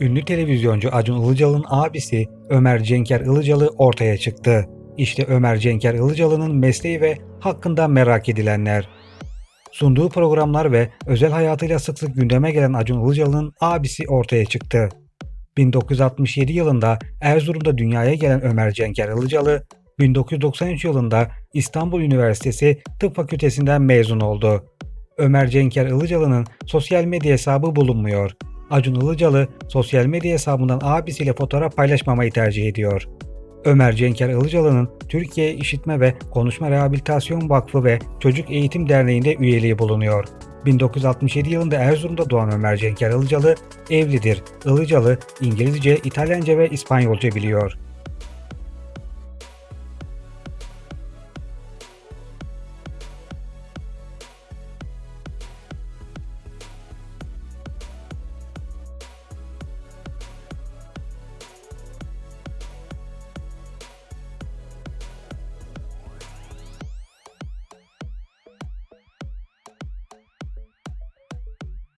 ünlü televizyoncu Acun Ilıcalı'nın abisi Ömer Cenker Ilıcalı ortaya çıktı. İşte Ömer Cenker Ilıcalı'nın mesleği ve hakkında merak edilenler. Sunduğu programlar ve özel hayatıyla sık sık gündeme gelen Acun Ilıcalı'nın abisi ortaya çıktı. 1967 yılında Erzurum'da dünyaya gelen Ömer Cenker Ilıcalı, 1993 yılında İstanbul Üniversitesi Tıp Fakültesinden mezun oldu. Ömer Cenker Ilıcalı'nın sosyal medya hesabı bulunmuyor. Acun Ilıcalı sosyal medya hesabından abisiyle fotoğraf paylaşmamayı tercih ediyor. Ömer Cenker Ilıcalı'nın Türkiye İşitme ve Konuşma Rehabilitasyon Vakfı ve Çocuk Eğitim Derneği'nde üyeliği bulunuyor. 1967 yılında Erzurum'da doğan Ömer Cenker Ilıcalı evlidir. Ilıcalı İngilizce, İtalyanca ve İspanyolca biliyor.